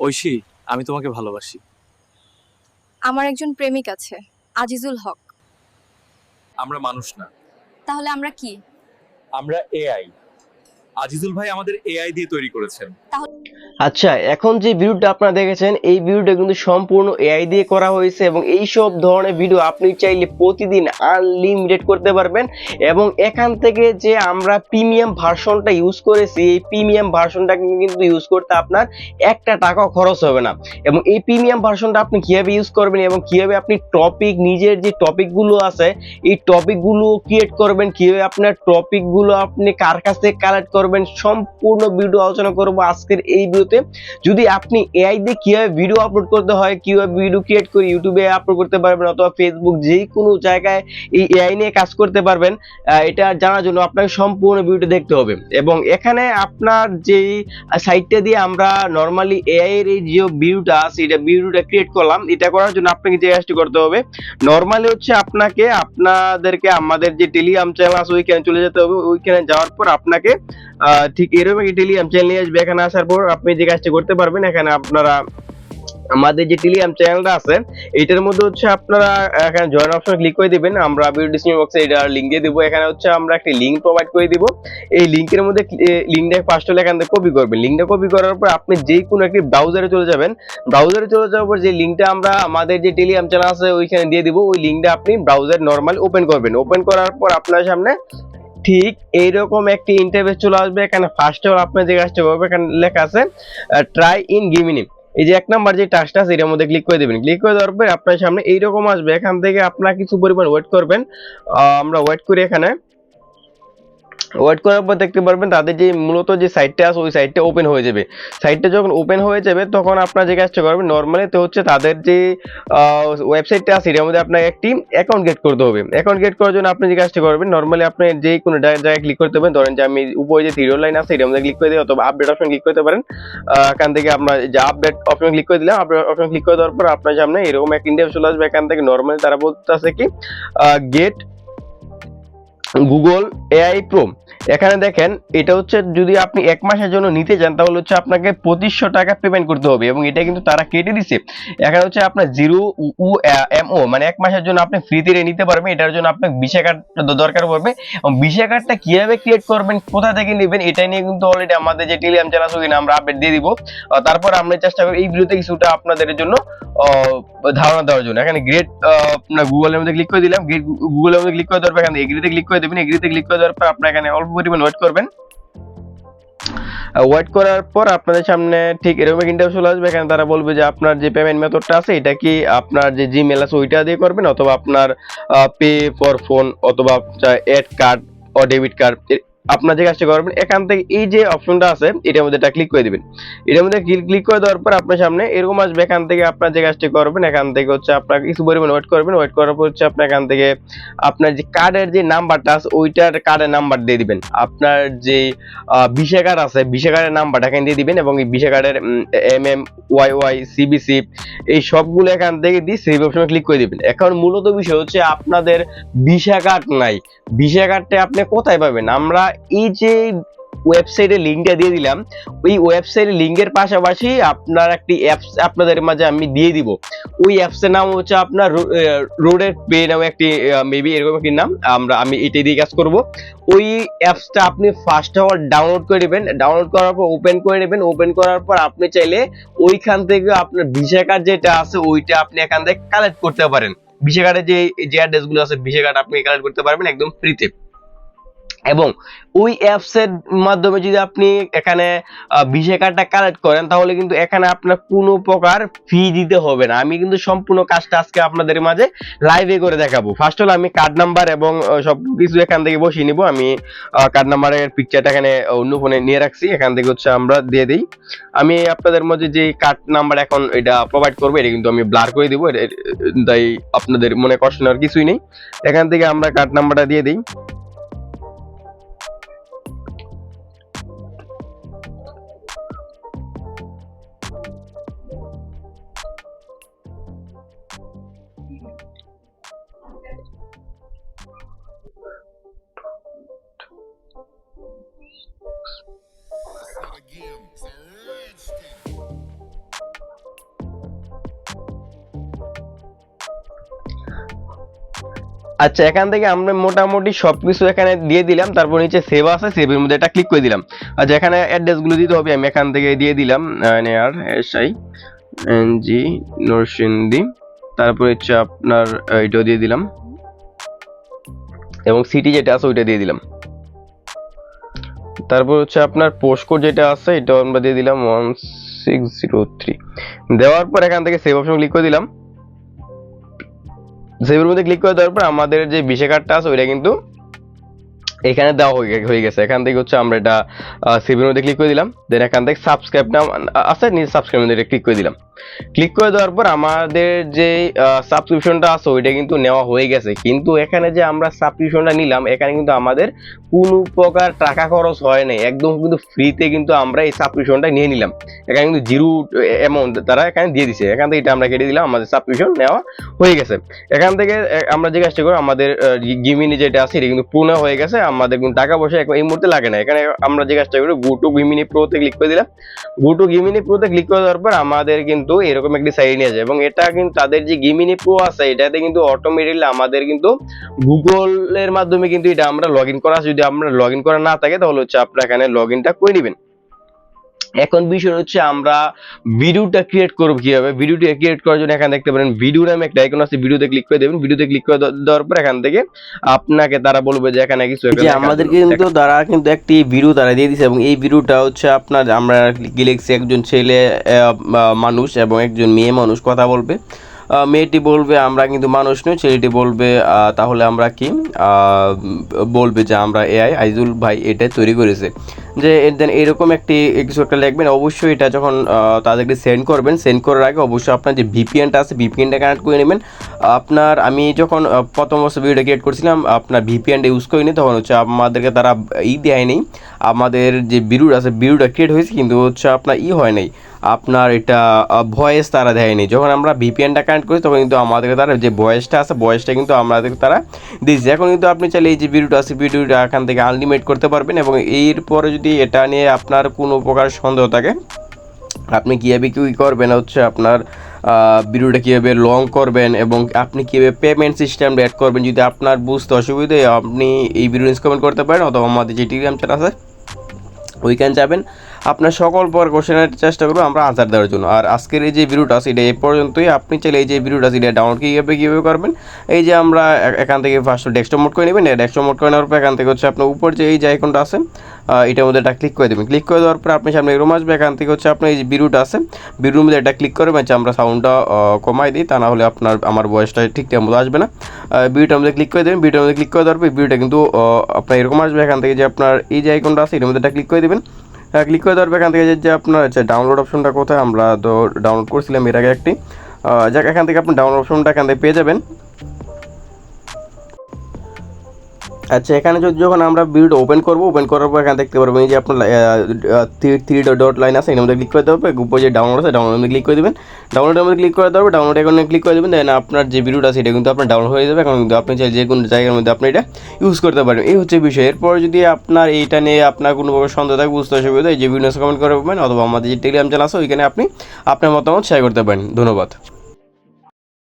ঐশী আমি তোমাকে ভালোবাসি। আমার একজন প্রেমিক আছে আজিজুল হক। আমরা মানুষ না। তাহলে আমরা কি? আমরা এআই আজিজুল ভাই আমাদের এআই দিয়ে তৈরি করেছেন। আচ্ছা এখন যে ভিডিওটা আপনারা দেখেছেন, এই ভিডিওটা কিন্তু সম্পূর্ণ এআই দিয়ে করা হয়েছে এবং এই সব ধরনের ভিডিও আপনি চাইলে প্রতিদিন আনলিমিটেড করতে পারবেন এবং এখান থেকে যে আমরা প্রিমিয়াম ভার্সনটা ইউজ করেছি, এই প্রিমিয়াম ভার্সনটা কিন্তু ইউজ করতে আপনার একটা টাকাও খরচ হবে না। এবং এই প্রিমিয়াম ভার্সনটা আপনি কীভাবে ইউজ করবেন এবং কীভাবে আপনি টপিক নিজের যে টপিকগুলো আছে, এই টপিকগুলো ক্রিয়েট করবেন, কীভাবে আপনার টপিকগুলো আপনি কার কাছ থেকে কালেক্ট করবেন, সম্পূর্ণ ভিডিও আলোচনা করব আজকের এই ভিডিওতে যদি আপনি এআই দিয়ে কীভাবে ভিডিও আপলোড করতে হয়, কীভাবে ভিডিও ক্রিয়েট করে ইউটিউবে আপলোড করতে পারবেন অথবা ফেসবুক যে কোনো জায়গায় এই এআই নিয়ে কাজ করতে পারবেন এটা জানার জন্য আপনাকে সম্পূর্ণ ভিডিও দেখতে হবে। এবং এখানে আপনার যেই সাইটটা দিয়ে আমরা নর্মালি এআই এর এই যে ভিডিওটা আছে, এটা ভিডিওটা ক্রিয়েট করলাম, এটা করার জন্য আপনাকে যে কাজটি করতে হবে নর্মালি হচ্ছে আপনাকে, আপনাদেরকে, আমাদের যে টেলিগ্রাম চ্যানেল আছে, ওইখানে চলে যেতে হবে। ওইখানে যাওয়ার পর আপনাকে ঠিক এরকম একটি টেলিগ্রাম চ্যানেল নিয়ে আসবে। এখানে আসার পর আপনি যে কাজটি করতে পারবেন, এখানে আপনারা আমাদের যে টেলিগ্রাম চ্যানেলটা আছে এইটার মধ্যে হচ্ছে আপনারা, এখানে জয়েন অপশন ক্লিক করে দিবেন, আমরা ভিডিও ডিসক্রিপশন বক্সে এটা লিংক দিয়ে দিব। এখানে হচ্ছে আমরা একটা লিংক প্রোভাইড করে দিব। এই লিংকের মধ্যে লিংকটা ফার্স্ট হলে এখান থেকে কপি করবেন। লিংকটা কপি করার পর আপনি যে কোনো একটি ব্রাউজারে চলে যাবেন। ব্রাউজারে চলে যাওয়ার পর যে লিংকটা আমরা আমাদের যে টেলিগ্রাম চ্যানেল আছে, ওইখানে দিয়ে দিব। ওই লিংকটা আপনি ব্রাউজার নর্মাল ওপেন করবেন। ওপেন করার পর আপনার সামনে ঠিক এইরকম একটি ইন্টারভেস চলে আসবে। এখানে ফার্স্ট অফ আপনি যে কাজটা করবেন, এখানে লেখা আছে ট্রাই ইন গিমিনি এই যে এক নাম্বার যে টাস্ট আছে, এটার মধ্যে ক্লিক করে দেবেন। ক্লিক করে দেওয়ার পর আপনার সামনে এইরকম আসবে। এখান থেকে আপনার কিছু পরিমাণ ওয়েট করবেন। আমরা ওয়েট করি এখানে। ওয়েট করার পর দেখতে পারবেন তাদের যে মূলত যে সাইটটা আছে, ওই সাইটটা ওপেন হয়ে যাবে। সাইটটা যখন ওপেন হয়ে যাবে, তখন আপনার যে কাজটা করবেন নর্মালি তো হচ্ছে তাদের যে ওয়েবসাইটটা আছে, এটার মধ্যে আপনাকে একটি অ্যাকাউন্ট গেট করতে হবে। অ্যাকাউন্ট গেট করার জন্য আপনি যে কাজটা করবেন নর্মালি আপনি যে কোনো জায়গায় ক্লিক করতে পারেন। ধরেন যে আমি উপরে যে থ্রি লাইন আছে, এটার মধ্যে ক্লিক করে দিই অথবা আপডেট অপশন ক্লিক করতে পারেন। এখান থেকে আপনার যে আপডেট অপশন ক্লিক করে দিলাম আপডেট অপশন ক্লিক করে দেওয়ার পর আপনার সামনে এরকম একটা ইন্ডিয়া চলে আসবে। এখান থেকে নর্মালি তারা বলতেছে কি গেট গুগল এআই প্রো এখানে দেখেন, এটা হচ্ছে যদি আপনি এক মাসের জন্য নিতে চান, তাহলে হচ্ছে আপনাকে পঁচিশশো টাকা পেমেন্ট করতে হবে এবং এটা কিন্তু তারা কেটে দিছে। এখানে হচ্ছে আপনার জিরো উ এম, ও মানে এক মাসের জন্য আপনি ফ্রিতে নিতে পারবেন। এটার জন্য আপনার বিশা কার্ড দরকার পড়বে। এবং বিশা কার্ডটা কীভাবে ক্রিয়েট করবেন, কোথা থেকে নেবেন, এটা নিয়ে কিন্তু অলরেডি আমাদের যে টেলিগ্রাম চ্যানেল আছে আমরা আপডেট দিয়ে দিব। তারপর আমরা চেষ্টা করব এই ভিডিওতে কিছুটা আপনাদের জন্য ধারণা দেওয়ার জন্য। এখানে গ্রেট আপনার গুগলের মধ্যে ক্লিক করে দিলাম। গ্রেট গুগলের মধ্যে ক্লিক করে দেওয়ার পর এখানে এগ্রিতে ক্লিক করে দেবেন। এগ্রিতে ক্লিক করে দেওয়ার পর আপনার এখানে অল্প পরিমাণ ওয়েট করবেন। ওয়েট করার পর আপনাদের সামনে ঠিক এরকম ইন্টারভিউ চলে আসবে। এখানে তারা বলবে যে আপনার যে পেমেন্ট মেথডটা আছে, এটা কি আপনার যে জিমেল আছে, ওইটা দিয়ে করবেন? অথবা আপনার পে ফর ফোন অথবা অ্যাড কার্ড ও ডেবিট কার্ড আপনার যে কাজটা করবেন, এখান থেকে এই যে অপশনটা আছে, এটার মধ্যে এটা ক্লিক করে দিবেন। এটার মধ্যে ক্লিক করে দেওয়ার পর আপনার সামনে এরকম আসবে, এখান থেকে আপনার যে কাজটা করবেন, এখান থেকে হচ্ছে আপনার কিছু পরিমাণ ওয়েট করবেন ওয়েট করার পর হচ্ছে আপনার এখান থেকে আপনার যে কার্ডের যে নাম্বারটা আছে, ওইটার কার্ডের নাম্বার দিয়ে দিবেন। আপনার যে ভিসা কার্ড আছে ভিসা কার্ডের নাম্বারটা এখানে দিয়ে দিবেন এবং এই ভিসা কার্ডের এম এম ওয়াই ওয়াই সিবিসি এই সবগুলো এখান থেকে দিয়ে সেভ অপশনে ক্লিক করে দিবেন। এখন মূলত বিষয় হচ্ছে আপনাদের ভিসা কার্ড নাই। ভিসা কার্ডটা আপনি কোথায় পাবেন? আমরা এই যে ওয়েবসাইটের লিঙ্কটা দিয়ে দিলাম, ওই ওয়েবসাইটের লিঙ্কের পাশাপাশি আপনার একটি অ্যাপস আপনাদের মাঝে আমি দিয়ে দিব। ওই অ্যাপসের নাম হচ্ছে আপনার রোডের পে নামে একটি মেবি এরকম একটি নাম। আমরা, আমি এটাই দিয়ে কাজ করব। ওই অ্যাপসটা আপনি ফার্স্ট অল ডাউনলোড করে নেবেন। ডাউনলোড করার পর ওপেন করে নেবেন। ওপেন করার পর আপনি চাইলে ওইখান থেকে আপনার ভিসা কার্ড যেটা আছে, ওইটা আপনি এখান থেকে কালেক্ট করতে পারেন। ভিসা কার্ডের যে যে অ্যাড্রেসগুলো আছে ভিসা কার্ড আপনি কালেক্ট করতে পারবেন একদম ফ্রিতে এবং ওই অ্যাপসের মাধ্যমে যদি আপনি এখানে ভিসা কার্ডটা কালেক্ট করেন, তাহলে কিন্তু এখানে আপনার কোনো প্রকার ফি দিতে হবে না। আমি কিন্তু সম্পূর্ণ কাজটা আজকে আপনাদের মাঝে লাইভে করে দেখাবো। ফার্স্ট হলো আমি কার্ড নাম্বার এবং সব কিছু এখান থেকে বসিয়ে নিব। আমি কার্ড নাম্বারের পিকচারটা এখানে অন্য ফোনে নিয়ে রাখছি। এখান থেকে হচ্ছে আমরা দিয়ে দিই। আমি আপনাদের মধ্যে যে কার্ড নাম্বার এখন এটা প্রোভাইড করব, এটা কিন্তু আমি ব্লার করে দিব। তাই আপনাদের মনে কষ্ট নেওয়ার কিছুই নেই। এখান থেকে আমরা কার্ড নাম্বারটা দিয়ে দিই। আচ্ছা এখান থেকে আমরা মোটামুটি সব কিছু এখানে দিয়ে দিলাম, তারপর নিচে সেভ আছে সেভের মধ্যে এটা ক্লিক করে দিলাম। আচ্ছা এখানে অ্যাড্রেসগুলো দিতে হবে, আমি এখান থেকে দিয়ে দিলাম আর S I N G Narsingdi, তারপর হচ্ছে আপনার এটাও দিয়ে দিলাম। এবং সিটি যেটা আছে, ওইটা দিয়ে দিলাম। তারপর হচ্ছে আপনার পোস্ট কোড যেটা আছে, এটাও আমরা দিয়ে দিলাম ওয়ান সিক্স জিরো থ্রি দেওয়ার পর এখান থেকে সেভ অপশন ক্লিক করে দিলাম। সেভের মধ্যে ক্লিক করে দেওয়ার পর আমাদের যে বিশে কার্ডটা আছে, ওইটা কিন্তু এখানে দেওয়া হয়ে হয়ে গেছে। এখান থেকে হচ্ছে আমরা এটা সিভির মধ্যে ক্লিক করে দিলাম। দেন এখান থেকে সাবস্ক্রাইব নাম আছে নিজে সাবস্ক্রাইব মধ্যে ক্লিক করে দিলাম। ক্লিক করে দেওয়ার পর আমাদের যে সাবস্ক্রিপশনটা আছে, ওইটা কিন্তু নেওয়া হয়ে গেছে। কিন্তু এখানে যে আমরা সাবস্ক্রিপশনটা নিলাম, এখানে কিন্তু আমাদের কোনো প্রকার টাকা খরচ হয় নাই। একদম কিন্তু ফ্রিতে কিন্তু আমরা এই সাবস্ক্রিপশনটা নিয়ে নিলাম। এখানে কিন্তু জিরো অ্যামাউন্ট তারা এখানে দিয়ে দিছে। এখান থেকে এটা আমরা কেটে দিলাম, আমাদের সাবস্ক্রিপশন নেওয়া হয়ে গেছে। এখান থেকে আমরা যে কাজটা করি, আমাদের গিমিনি যেটা আছে, এটা কিন্তু পূর্ণ হয়ে গেছে। আমাদের কিন্তু টাকা পয়সা এই মুহূর্তে লাগে না। এখানে আমরা যে কাজটা করি গো টু গিমিনি প্রোতে ক্লিক করে দিলাম। গো টু গিমিনি প্রোতে ক্লিক করে দেওয়ার পর আমাদের কিন্তু এরকম একটি সাইড নিয়ে যায়। এবং এটা কিন্তু তাদের যে গিমিনি প্রো আছে, এটাতে কিন্তু অটোমেটিকলি আমাদের কিন্তু গুগলের মাধ্যমে কিন্তু এটা আমরা লগ ইন করা যদি আমরা লগ ইন করা না থাকে, তাহলে হচ্ছে আপনার এখানে লগ ইনটা করে নেবেন। এখন বিষয় হচ্ছে আমরা ভিডিওটা ক্রিয়েট করব কীভাবে? ভিডিওটা ক্রিয়েট করার জন্য এখানে দেখতে পারেন ভিডিও নামে একটা আইকন আছে ভিডিওতে ক্লিক করে দেবেন। ভিডিওতে ক্লিক করে দেওয়ার পর এখান থেকে আপনাকে তারা বলবে যে এখানে কিছু যে আমাদেরকে কিন্তু তারা কিন্তু একটি ভিডিও তারা দিয়ে দিছে এবং এই ভিডিওটা হচ্ছে আপনার আমরা লিখছি একজন ছেলে মানুষ এবং একজন মেয়ে মানুষ কথা বলবে। মেয়েটি বলবে আমরা কিন্তু মানুষ নই। ছেলেটি বলবে আহ, তাহলে আমরা কি? আহ, বলবে যে আমরা এআই আইজুল ভাই এটা তৈরি করেছে। যে দেন এরকম একটি কিছু একটা লিখবেন। অবশ্যই এটা যখন তাদেরকে সেন্ড করবেন সেন্ড করার আগে অবশ্যই আপনার যে ভিপিএনটা আছে ভিপিএনটা কানেক্ট করে নেবেন। আপনার, আমি যখন প্রথম বছর ভিডিওটা ক্রিয়েট করছিলাম, আপনার ভিপিএনটা ইউজ করিনি, তখন হচ্ছে আমাদেরকে তারা ই দেয়নি। আমাদের যে বিরুড আছে বিরুডা ক্রিয়েট হয়েছে, কিন্তু হচ্ছে আপনার ই হয় নাই। আপনার এটা ভয়েস তারা দেয়নি। যখন আমরা ভিপিএনটা কানেক্ট করি, তখন কিন্তু আমাদেরকে তারা যে ভয়েসটা আছে ভয়েসটা কিন্তু আমাদেরকে তারা দিয়েছে এখন কিন্তু আপনি চাইলে এই যে ভিডিওটা আছে ভিডিওটা এখান থেকে আনলিমিট করতে পারবেন এবং এরপরে যদি এটা নিয়ে আপনার কোনো প্রকার সন্দেহ থাকে, আপনি কীভাবে কী করবেন, হচ্ছে আপনার ভিডিওটা কীভাবে লং করবেন এবং আপনি কীভাবে পেমেন্ট সিস্টেম অ্যাড করবেন, যদি আপনার বুঝতে অসুবিধে আপনি এই ভিডিও কমেন্ট করতে পারেন অথবা আমাদের যে টেলিগ্রাম চ্যানেল আছে, ওইখানে যাবেন। আপনার সকল পর কোশ্চেনের চেষ্টা করব আমরা আনসার দেওয়ার জন্য। আর আজকের এই যে ভিডিওটা আছে, এটা এই পর্যন্তই। আপনি চাইলে এই যে ভিডিওটা আছে, এটা ডাউনলোড কীভাবে কীভাবে করবেন? এই যে আমরা এখান থেকে ফার্স্ট ডেস্কটপ মোড করে নেবেন। ডেস্কটপ মোড করে নেওয়ার পর এখান থেকে হচ্ছে আপনার উপর যে এই যে আইকনটা আছে এটার মধ্যে এটা ক্লিক করে দেবেন। ক্লিক করে দেওয়ার পর আপনি সামনে রুম আসবে। এখান থেকে হচ্ছে আপনার এই যে ভিডিওটা আছে ভিডিওর মধ্যে এটা ক্লিক করে হচ্ছে আমরা সাউন্ডটা কমাই দিই। তা না হলে আপনার, আমার ভয়েসটা ঠিকঠাক মতো আসবে না। ভিডিওটার মধ্যে ক্লিক করে দেবেন। ভিডিওর মধ্যে ক্লিক করে দেওয়ার পর ভিডিওটা কিন্তু আপনার এরকম আসবে। এখান থেকে যে আপনার এই যে আইকনটা আছে, এটার মধ্যে এটা ক্লিক করে দেবেন। ক্লিক করে দেওয়ার পর এখান থেকে যে- আপনার হচ্ছে ডাউনলোড অপশনটা কোথায়, আমরা তো ডাউনলোড করছিলাম এর আগে একটি। যাক, এখান থেকে আপনি ডাউনলোড অপশনটা এখান থেকে পেয়ে যাবেন। আচ্ছা এখানে যদি যখন আমরা ভিডিও ওপেন করব ওপেন করার পর এখানে দেখতে পারবেন এই যে আপনার থ্রি ডট লাইন আছে এর মধ্যে ক্লিক করে পর উপরে যে ডাউনলোড আছে ডাউনলোড মধ্যে ক্লিক করে দেবেন। ডাউনলোডের মধ্যে ক্লিক করে পর ডাউনলোড এখানে ক্লিক করে দেবেন দেন আপনার যে ভিডিওটা আছে, এটা কিন্তু আপনার ডাউনলোড হয়ে যাবে। এখন কিন্তু আপনি চাই যে কোনো জায়গার মধ্যে আপনি এটা ইউজ করতে পারেন। এই হচ্ছে বিষয়। এরপর যদি আপনার এইটা নিয়ে আপনার কোনো প্রকার সন্দেহ থাকে, বুঝতে অসুবিধা হয় যে ভিডিও কমেন্ট করবেন অথবা আমাদের যে টেলিগ্রাম চ্যানেল আছে, ওইখানে আপনি আপনার মতামত শেয়ার করতে পারেন। ধন্যবাদ।